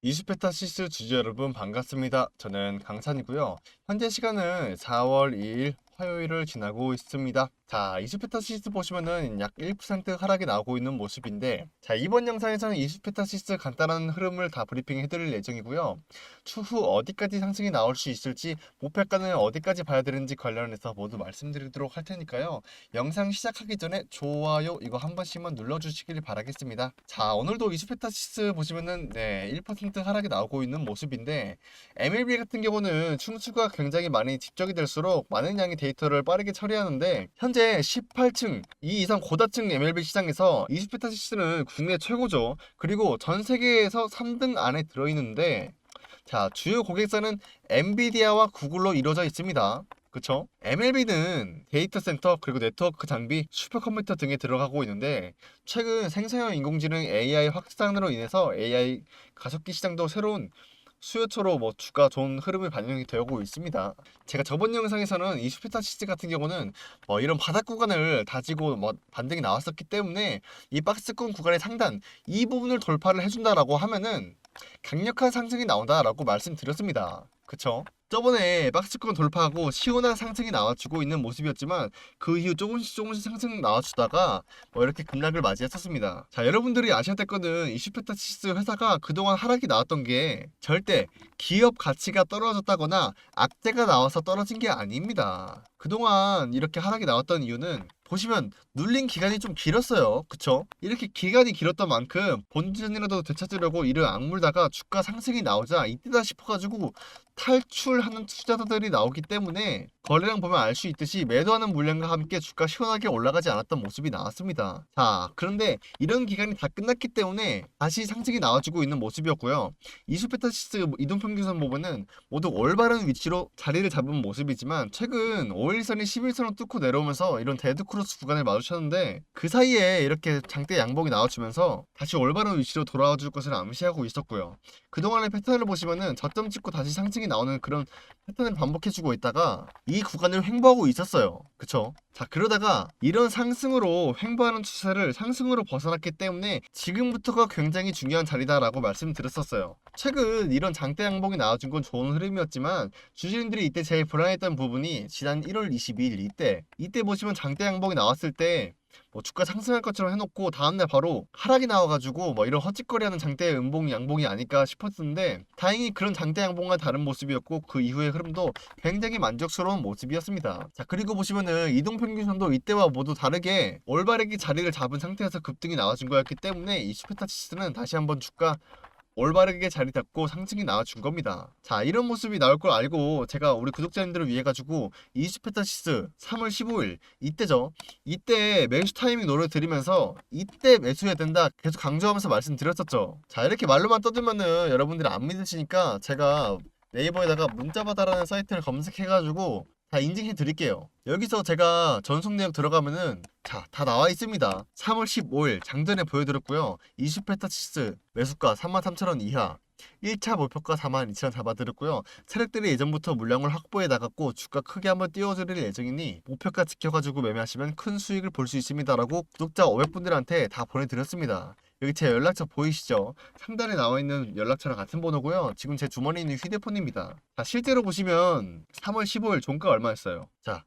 이슈페타시스 주주 여러분 반갑습니다. 저는 강산이고요. 현재 시간은 4월 2일 화요일을 지나고 있습니다. 자, 이슈페타 시스 보시면은 약 1% 하락이 나오고 있는 모습인데, 자, 이번 영상에서는 이슈페타 시스 간단한 흐름을 다 브리핑 해 드릴 예정이고요. 추후 어디까지 상승이 나올 수 있을지, 목표가는 어디까지 봐야 되는지 관련해서 모두 말씀드리도록 할 테니까요. 영상 시작하기 전에 좋아요 이거 한 번씩만 눌러 주시길 바라겠습니다. 자, 오늘도 이슈페타 시스 보시면은 네, 1% 하락이 나오고 있는 모습인데, MLB 같은 경우는 충수가 굉장히 많이 집적이 될수록 많은 양의 데이터를 빠르게 처리하는데 현재 18층 이 이상 고다층 MLB 시장에서 이스페타시스는 국내 최고죠. 그리고 전 세계에서 3등 안에 들어있는데 자 주요 고객사는 엔비디아와 구글로 이루어져 있습니다. 그쵸? MLB는 데이터 센터 그리고 네트워크 장비, 슈퍼컴퓨터 등에 들어가고 있는데 최근 생성형 인공지능 AI 확산으로 인해서 AI 가속기 시장도 새로운 수요처로 뭐 주가 좋은 흐름이 반영이 되고 있습니다. 제가 저번 영상에서는 이 슈페타시스 같은 경우는 뭐 이런 바닥 구간을 다지고 뭐 반등이 나왔었기 때문에 이 박스권 구간의 상단 이 부분을 돌파를 해준다라고 하면은 강력한 상승이 나온다라고 말씀드렸습니다. 그쵸? 저번에 박스권 돌파하고 시원한 상승이 나와주고 있는 모습이었지만 그 이후 조금씩 조금씩 상승 나와주다가 뭐 이렇게 급락을 맞이했었습니다. 자 여러분들이 아셔야 될 거는 이슈페타시스 회사가 그동안 하락이 나왔던 게 절대 기업 가치가 떨어졌다거나 악재가 나와서 떨어진 게 아닙니다. 그동안 이렇게 하락이 나왔던 이유는 보시면 눌린 기간이 좀 길었어요. 그쵸? 이렇게 기간이 길었던 만큼 본전이라도 되찾으려고 이를 악물다가 주가 상승이 나오자 이때다 싶어가지고 탈출하는 투자자들이 나오기 때문에 거래량 보면 알 수 있듯이 매도하는 물량과 함께 주가 시원하게 올라가지 않았던 모습이 나왔습니다. 자, 그런데 이런 기간이 다 끝났기 때문에 다시 상승이 나와주고 있는 모습이었고요. 이수페타시스 이동평균선 보면은 모두 올바른 위치로 자리를 잡은 모습이지만 최근 5일선이 11선을 뚫고 내려오면서 이런 데드크로스 구간을 마주쳤는데 그 사이에 이렇게 장대 양봉이 나와주면서 다시 올바른 위치로 돌아와 줄 것을 암시하고 있었고요. 그동안의 패턴을 보시면은 저점 찍고 다시 상승이 나오는 그런 패턴을 반복해주고 있다가 이 구간을 횡보하고 있었어요. 그쵸? 자, 그러다가 이런 상승으로 횡보하는 추세를 상승으로 벗어났기 때문에 지금부터가 굉장히 중요한 자리다라고 말씀드렸었어요. 최근 이런 장대 양봉이 나와준 건 좋은 흐름이었지만 주주님들이 이때 제일 불안했던 부분이 지난 1월 22일 이때 이때 보시면 장대 양봉이 나왔을 때 뭐 주가 상승할 것처럼 해놓고 다음날 바로 하락이 나와가지고 뭐 이런 헛짓거리하는 장대 음봉 양봉이 아닐까 싶었는데 다행히 그런 장대 양봉과 다른 모습이었고 그 이후의 흐름도 굉장히 만족스러운 모습이었습니다. 자 그리고 보시면은 이동평균선도 이때와 모두 다르게 올바르게 자리를 잡은 상태에서 급등이 나와준 거였기 때문에 이 슈페타 치스는 다시 한번 주가 올바르게 자리 잡고 상승이 나와준 겁니다. 자, 이런 모습이 나올 걸 알고 제가 우리 구독자님들을 위해 가지고 이슈페타시스 3월 15일 이때죠. 이때 매수 타이밍 노려드리면서 이때 매수해야 된다 계속 강조하면서 말씀드렸었죠. 자, 이렇게 말로만 떠들면은 여러분들이 안 믿으시니까 제가 네이버에다가 문자바다라는 사이트를 검색해가지고 다 인증해 드릴게요. 여기서 제가 전송 내역 들어가면은 자, 다 나와 있습니다. 3월 15일 장전에 보여드렸고요. 이슈페타치스 매수가 33,000원 이하. 1차 목표가 42,000원 잡아드렸고요. 세력들이 예전부터 물량을 확보해 나갔고 주가 크게 한번 띄워드릴 예정이니 목표가 지켜가지고 매매하시면 큰 수익을 볼 수 있습니다 라고 구독자 500분들한테 다 보내드렸습니다. 여기 제 연락처 보이시죠? 상단에 나와 있는 연락처랑 같은 번호고요. 지금 제 주머니에 있는 휴대폰입니다. 자, 실제로 보시면 3월 15일 종가 얼마였어요? 자,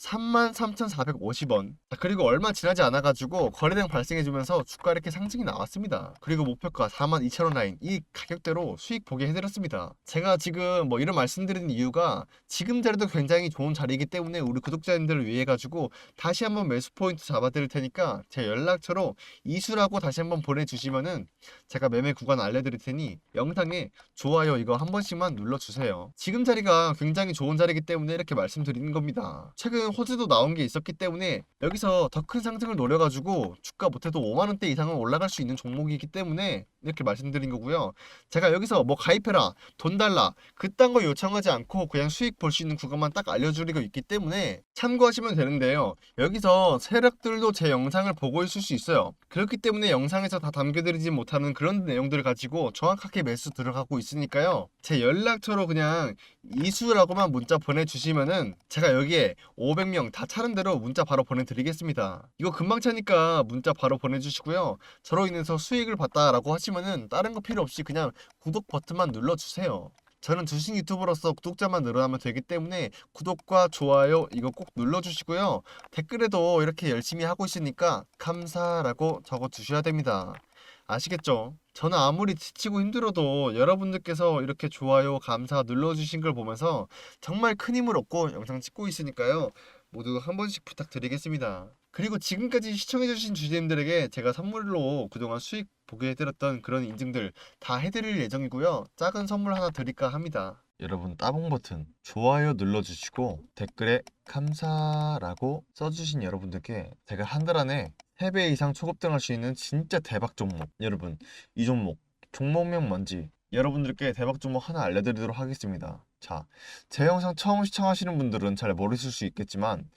33,450원. 자, 그리고 얼마 지나지 않아가지고 거래량 발생해주면서 주가 이렇게 상승이 나왔습니다. 그리고 목표가 42,000원 라인 이 가격대로 수익 보게 해드렸습니다. 제가 지금 뭐 이런 말씀드리는 이유가 지금 자리도 굉장히 좋은 자리이기 때문에 우리 구독자님들을 위해 가지고 다시 한번 매수 포인트 잡아드릴 테니까 제 연락처로 이수라고 다시 한번 보내주시면은 제가 매매 구간 알려드릴 테니 영상에 좋아요 이거 한 번씩만 눌러주세요. 지금 자리가 굉장히 좋은 자리이기 때문에 이렇게 말씀드리는 겁니다. 최근 호주도 나온 게 있었기 때문에 여기서 더 큰 상승을 노려가지고 주가 못해도 5만원대 이상은 올라갈 수 있는 종목이기 때문에 이렇게 말씀드린 거고요. 제가 여기서 뭐 가입해라, 돈 달라, 그딴 거 요청하지 않고 그냥 수익 볼 수 있는 구간만 딱 알려드리고 있기 때문에 참고하시면 되는데요. 여기서 세력들도 제 영상을 보고 있을 수 있어요. 그렇기 때문에 영상에서 다 담겨드리지 못하는 그런 내용들을 가지고 정확하게 매수 들어가고 있으니까요. 제 연락처로 그냥 이수라고만 문자 보내주시면은 제가 여기에 500명 다 차는 대로 문자 바로 보내드리겠습니다. 이거 금방 차니까 문자 바로 보내주시고요. 저로 인해서 수익을 봤다라고 하시면 싶으시면은 다른 거 필요 없이 그냥 구독 버튼만 눌러주세요. 저는 주식 유튜버로서 구독자만 늘어나면 되기 때문에 구독과 좋아요 이거 꼭 눌러주시고요. 댓글에도 이렇게 열심히 하고 있으니까 감사라고 적어주셔야 됩니다. 아시겠죠? 저는 아무리 지치고 힘들어도 여러분들께서 이렇게 좋아요, 감사 눌러주신 걸 보면서 정말 큰 힘을 얻고 영상 찍고 있으니까요. 모두 한 번씩 부탁드리겠습니다. 그리고 지금까지 시청해주신 주주님들에게 제가 선물로 그동안 수익 보게 해드렸던 그런 인증들 다 해드릴 예정이고요. 작은 선물 하나 드릴까 합니다. 여러분 따봉 버튼 좋아요 눌러주시고 댓글에 감사라고 써주신 여러분들께 제가 한 달 안에 3배 이상 초급 등할 수 있는 진짜 대박 종목 여러분 이 종목 종목명 뭔지 여러분들께 대박 종목 하나 알려드리도록 하겠습니다 자 제 영상 처음 시청하시는 분들은 잘 모르실 수 있겠지만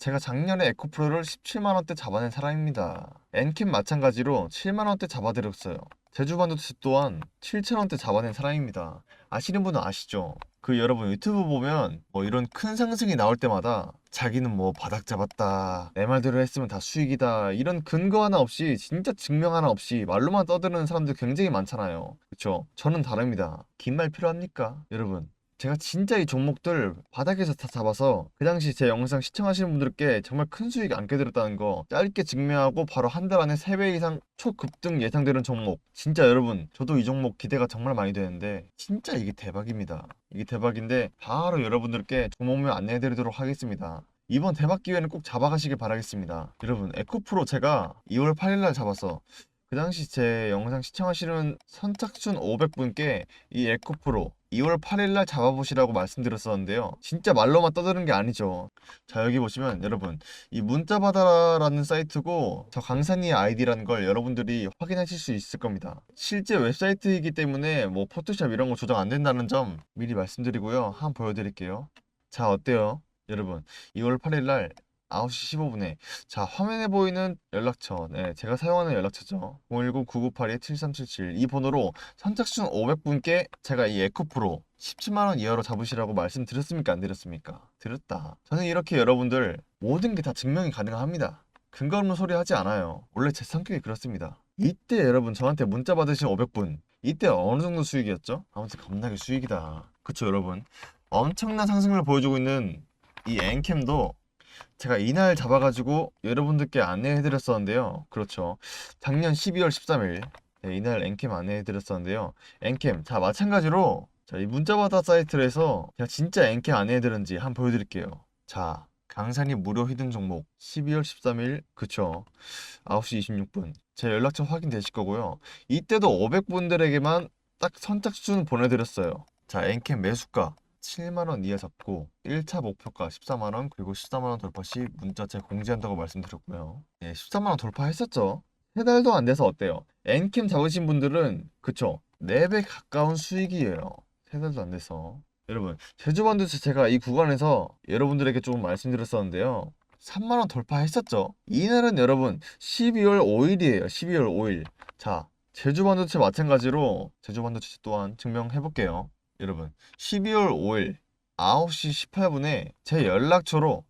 제가 작년에 에코프로를 17만원대 잡아낸 사람입니다. 엔캠 마찬가지로 7만원대 잡아드렸어요. 제주반도체 또한 7천원대 잡아낸 사람입니다. 아시는 분은 아시죠? 그 여러분 유튜브 보면 뭐 이런 큰 상승이 나올 때마다 자기는 뭐 바닥 잡았다 내 말대로 했으면 다 수익이다 이런 근거 하나 없이 진짜 증명 하나 없이 말로만 떠드는 사람들 굉장히 많잖아요. 그쵸? 저는 다릅니다. 긴 말 필요합니까? 여러분 제가 진짜 이 종목들 바닥에서 다 잡아서 그 당시 제 영상 시청하시는 분들께 정말 큰 수익 안게 드렸다는 거 짧게 증명하고 바로 한 달 안에 3배 이상 초급등 예상되는 종목. 진짜 여러분 저도 이 종목 기대가 정말 많이 되는데 진짜 이게 대박입니다. 이게 대박인데 바로 여러분들께 종목명 안내해 드리도록 하겠습니다. 이번 대박 기회는 꼭 잡아가시길 바라겠습니다. 여러분 에코프로 제가 2월 8일날 잡아서 그 당시 제 영상 시청하시는 선착순 500분께 이 에코프로 2월 8일날 잡아보시라고 말씀드렸었는데요. 진짜 말로만 떠드는 게 아니죠. 자 여기 보시면 여러분 이 문자받아라는 사이트고 저 강산이의 아이디라는 걸 여러분들이 확인하실 수 있을 겁니다. 실제 웹사이트이기 때문에 뭐 포토샵 이런 거 조정 안 된다는 점 미리 말씀드리고요. 한번 보여드릴게요. 자 어때요? 여러분 2월 8일날 9시 15분에. 자 화면에 보이는 연락처. 네 제가 사용하는 연락처죠. 010-9982-7377 이 번호로 선착순 500분께 제가 이 에코프로 17만원 이하로 잡으시라고 말씀드렸습니까? 안 드렸습니까? 드렸다. 저는 이렇게 여러분들 모든 게 다 증명이 가능합니다. 근거 없는 소리 하지 않아요. 원래 제 성격이 그렇습니다. 이때 여러분 저한테 문자 받으신 500분 이때 어느 정도 수익이었죠? 아무튼 겁나게 수익이다. 그쵸 여러분? 엄청난 상승을 보여주고 있는 이 엔캠도 제가 이날 잡아가지고 여러분들께 안내해드렸었는데요. 그렇죠. 작년 12월 13일 네, 이날 엔캠 안내해드렸었는데요. 엔캠 자 마찬가지로 자, 이 문자바다 사이트에서 제가 진짜 엔캠 안내해드렸는지 한번 보여드릴게요. 자 강산이 무료 히든 종목 12월 13일 그쵸 9시 26분 제 연락처 확인되실 거고요. 이때도 500분들에게만 딱 선착순 보내드렸어요. 자 엔캠 매수가 7만원 이하 잡고 1차 목표가 14만원 그리고 14만원 돌파 시 문자 제 공지한다고 말씀드렸고요. 네, 14만원 돌파했었죠. 3달도 안 돼서 어때요? 엔캠 잡으신 분들은 그쵸? 4배 가까운 수익이에요. 3달도 안 돼서. 여러분 제주반도체 제가 이 구간에서 여러분들에게 조금 말씀드렸었는데요. 3만원 돌파했었죠. 이날은 여러분 12월 5일이에요 12월 5일. 자 제주반도체 마찬가지로 제주반도체 또한 증명해 볼게요 여러분 12월 5일 9시 18분에 제 연락처로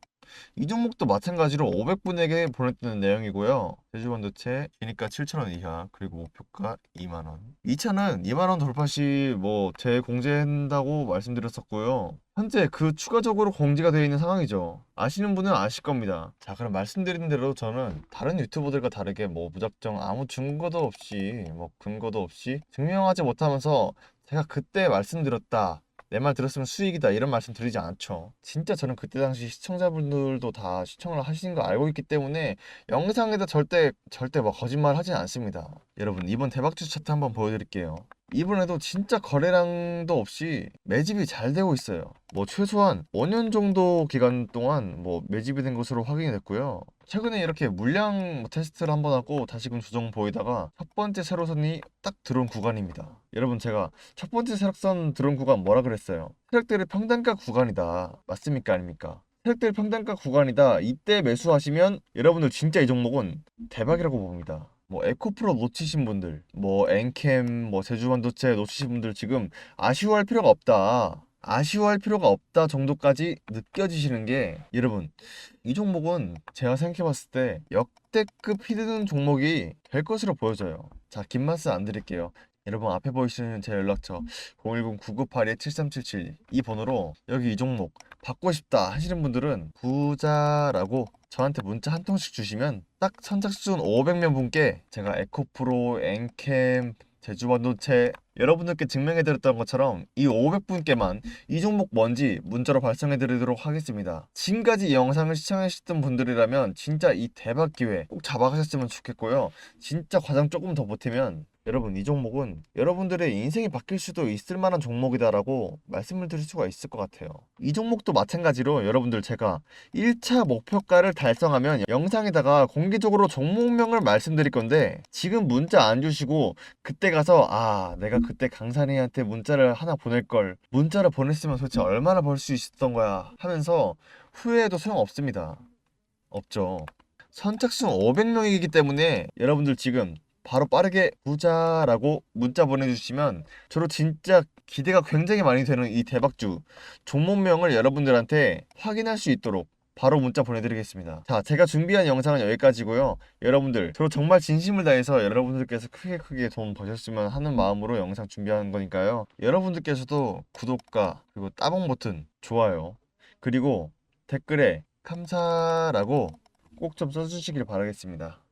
이 종목도 마찬가지로 500분에게 보냈던 내용이고요. 제주반도체 기니까 7,000원 이하 그리고 목표가 2만원 이 차는 2만원 돌파 시 뭐 재공제한다고 말씀드렸었고요. 현재 그 추가적으로 공지가 되어 있는 상황이죠. 아시는 분은 아실 겁니다. 자 그럼 말씀드린 대로 저는 다른 유튜버들과 다르게 뭐 무작정 아무 증거도 없이 뭐 근거도 없이 증명하지 못하면서 제가 그때 말씀드렸다. 내 말 들었으면 수익이다 이런 말씀 드리지 않죠. 진짜 저는 그때 당시 시청자분들도 다 시청을 하시는 거 알고 있기 때문에 영상에다 절대 절대 뭐 거짓말 하진 않습니다. 여러분 이번 대박주 차트 한번 보여드릴게요. 이번에도 진짜 거래량도 없이 매집이 잘 되고 있어요. 뭐 최소한 5년 정도 기간 동안 뭐 매집이 된 것으로 확인이 됐고요. 최근에 이렇게 물량 테스트를 한번 하고 다시금 조정 보이다가 첫 번째 세로선이 딱 들어온 구간입니다. 여러분 제가 첫 번째 세력선 들어온 구간 뭐라 그랬어요? 세력들의 평단가 구간이다. 맞습니까? 아닙니까? 세력들 평단가 구간이다. 이때 매수하시면 여러분들 진짜 이 종목은 대박이라고 봅니다. 뭐 에코프로 놓치신 분들, 뭐 엔캠, 뭐 제주반도체 놓치신 분들 지금 아쉬워할 필요가 없다. 아쉬워할 필요가 없다 정도까지 느껴지시는 게 여러분 이 종목은 제가 생각해봤을 때 역대급 히든 종목이 될 것으로 보여져요. 자, 긴 말씀 안 드릴게요. 여러분 앞에 보이시는 제 연락처 010-9982-7377 이 번호로 여기 이 종목 받고 싶다 하시는 분들은 부자라고 저한테 문자 한 통씩 주시면 딱 선착순 500명 분께 제가 에코프로, 엔캠, 제주반도체 여러분들께 증명해 드렸던 것처럼 이 500분께만 이 종목 뭔지 문자로 발송해 드리도록 하겠습니다. 지금까지 이 영상을 시청해 주셨던 분들이라면 진짜 이 대박 기회 꼭 잡아가셨으면 좋겠고요. 진짜 과정 조금 더 보태면 여러분 이 종목은 여러분들의 인생이 바뀔 수도 있을 만한 종목이다라고 말씀을 드릴 수가 있을 것 같아요. 이 종목도 마찬가지로 여러분들 제가 1차 목표가를 달성하면 영상에다가 공개적으로 종목명을 말씀드릴 건데 지금 문자 안 주시고 그때 가서 아 내가 그때 강산이한테 문자를 하나 보낼 걸 문자를 보냈으면 도대체 얼마나 벌 수 있었던 거야 하면서 후회해도 소용없습니다. 없죠. 선착순 500명이기 때문에 여러분들 지금 바로 빠르게 부자라고 문자 보내주시면 저로 진짜 기대가 굉장히 많이 되는 이 대박주 종목명을 여러분들한테 확인할 수 있도록 바로 문자 보내드리겠습니다. 자, 제가 준비한 영상은 여기까지고요. 여러분들, 저로 정말 진심을 다해서 여러분들께서 크게 크게 돈 버셨으면 하는 마음으로 영상 준비한 거니까요. 여러분들께서도 구독과 그리고 따봉 버튼, 좋아요, 그리고 댓글에 감사라고 꼭 좀 써주시길 바라겠습니다.